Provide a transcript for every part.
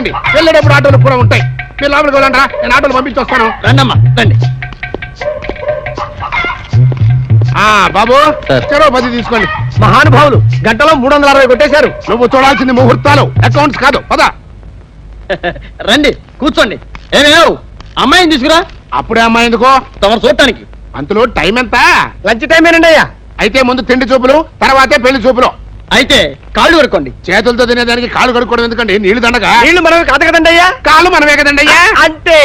వచ్చేయండి వెళ్ళేటప్పుడు ఆటోలు కూడా ఉంటాయి. మీరు లోపలికి వెళ్ళండి నేను ఆటోలు పంపించి వస్తాను. రండమ్మా రండి. ఆ బాబు. చెరో పది తీసుకోండి. మహానుభావులు గంటలో మూడు వందల అరవై కొట్టేశారు. నువ్వు చూడాల్సింది ముహూర్తాలు అకౌంట్స్ కాదు. పద. రండి కూర్చోండి. ఏమేవ్ అమ్మాయిని తీసుకురా. అప్పుడే అమ్మాయి ఎందుకో? తమరు చూడటానికి. అంతలో టైం ఎంత? లంచ్ టైం ఏనండి అయ్యా. అయితే ముందు తిండి చూపులు తర్వాతే పెళ్ళి చూపులు. అయితే కాళ్ళు కడుక్కోండి. చేతులతో తినేదానికి కాళ్ళు కడుక్కోవడం ఎందుకండి? నీళ్ళు దండగా? నీళ్ళు మనమే కాదు కదండి అయ్యా. కాళ్ళు మనమే కదండి అయ్యా? అంటే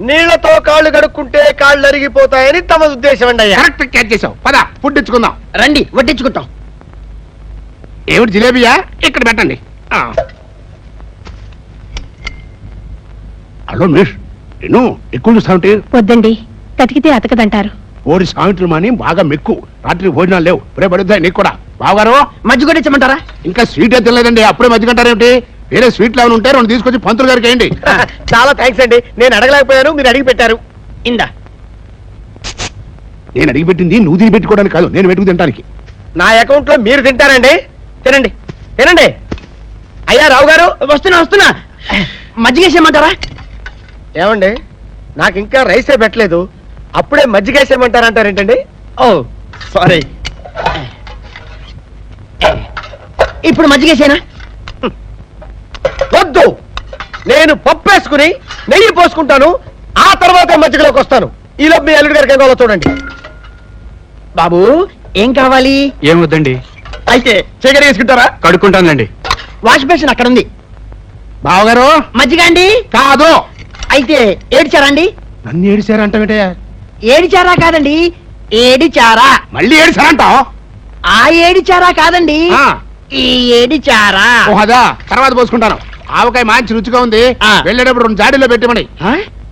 నీళ్ళతో కాళ్ళు కడుక్కుంటే కాళ్ళు అరిగిపోతాయని తమ ఉద్దేశం అండి అయ్యా. కరెక్ట్ క్యాచ్ చేసావు పద ఫుడ్ ఇచ్చుకుందాం రండి వడ్డించుకుంటాం. ఏమిటి జిలేబియా ఇక్కడ పెట్టండి. ఆ. హలో మిస్ ఎన్నో ఎక్కువ చూస్తావుంటే వద్దండి కతికితే అతకదంటారు. ఓడి సావిత్రులు మాని బాగా మెక్కు. రాత్రి భోజనాలు లేవు. రేపు పడుతాయి నీకు కూడా. బావగారు మజ్జిగ కొట్టించమంటారా ఇంకా స్వీట్ అయితే తినలేదండి అప్పుడే మధ్యకంటారేమిటి వేరే స్వీట్లు ఏమైనా ఉంటే రెండు తీసుకొచ్చి పంతులు గారికి వేయండి. చాలా థ్యాంక్స్ అండి. నేను అడగలేకపోయాను మీరు అడిగి పెట్టారు. ఇందా. నేను అడిగి పెట్టింది నువ్వు తిని పెట్టుకోవడానికి కాదు నేను పెట్టుకు తినడానికి నా అకౌంట్లో మీరు తింటారండి. తినండి. తినండి. అయ్యా రావు గారు వస్తున్నా. వస్తున్నా మజ్జిగేసేయమంటారా ఏమండి నాకు ఇంకా రైసే పెట్టలేదు. అప్పుడే మజ్జిగేసేయమంటారంటారేంటండి ఓ సారీ ఇప్పుడు మజ్జిగేసేనా? వద్దు. నేను పప్పు వేసుకుని నెయ్యి పోసుకుంటాను ఆ తర్వాత మజ్జిగలోకి వస్తాను. ఈలోపు మీ అల్లుడి గారికి ఏం కావాలో చూడండి. బాబు ఏం కావాలి? ఏమొద్దండి అయితే చీకటి వేసుకుంటారా కడుక్కుంటానులేండి. వాష్ బేసిన్ అక్కడ ఉంది బావగారు? మజ్జిగ అండి? కాదు. అయితే ఏడిచారా అండి? నన్ను ఏడిశారంటే ఏడిచారా కాదండి? ఏడిచారా? మళ్ళీ ఏడిశారంటావు ఆ ఏడిచారా కాదండి? ఈ ఏడిచారా? ఓహదా తర్వాత పోసుకుంటాను. ఆవకాయ మంచి రుచిగా ఉంది. ఆ. వెళ్ళేటప్పుడు రెండు జాడీలో పెట్టమని.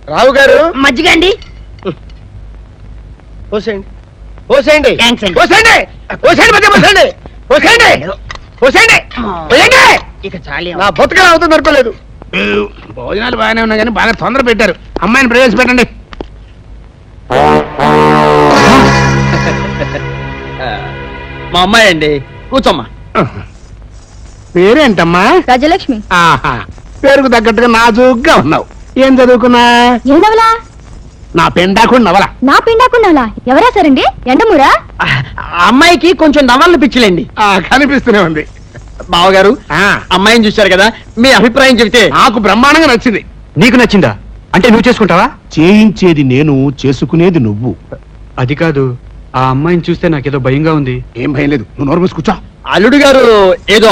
రావు గారు. మజ్జిగ అండి పోసేయండి. పోసేయండి. థాంక్స్ అండి. పోసేయండి. పోసేయండి మధ్య పోసేయండి. పోసేయండి. పోసేయండి. పోయండి ఇక చాలి నా బతుకలు అవుతుంది అనుకోలేదు. భోజనాలు బాగానే ఉన్నాయి కానీ బాగా తొందర పెట్టారు. అమ్మాయిని ప్రవేశపెట్టండి. మా అమ్మాయి అండి. కూర్చోమ్మా. పేరేంటమ్మా? గజలక్ష్మి ఆహా పేరుకు తగ్గట్టుగా నాజుగ్గా ఉన్నావు. ఏం చదువుకున్నా? ఏందవలా నా పెండాకుండా నవల నా పిండాకున్నాలా ఎవరా సరండి? ఎండమూరా? అమ్మాయికి కొంచెం నవళ్ళు పిచ్చిలేండి. ఆ, కనిపిస్తూనే ఉంది. బావగారు ఆ, అమ్మాయిని చూశారు కదా మీ అభిప్రాయం చెబితే. నాకు బ్రహ్మాండంగా నచ్చింది. నీకు నచ్చిందా? అంటే నువ్వు చేసుకుంటావా? చేయించేది నేను చేసుకునేది నువ్వు. అది కాదు ఆ అమ్మాయిని చూస్తే నాకేదో భయంగా ఉంది. ఏం భయం లేదు. నువ్వు నోరు మూసి కూర్చో. అల్లుడు గారు ఏదో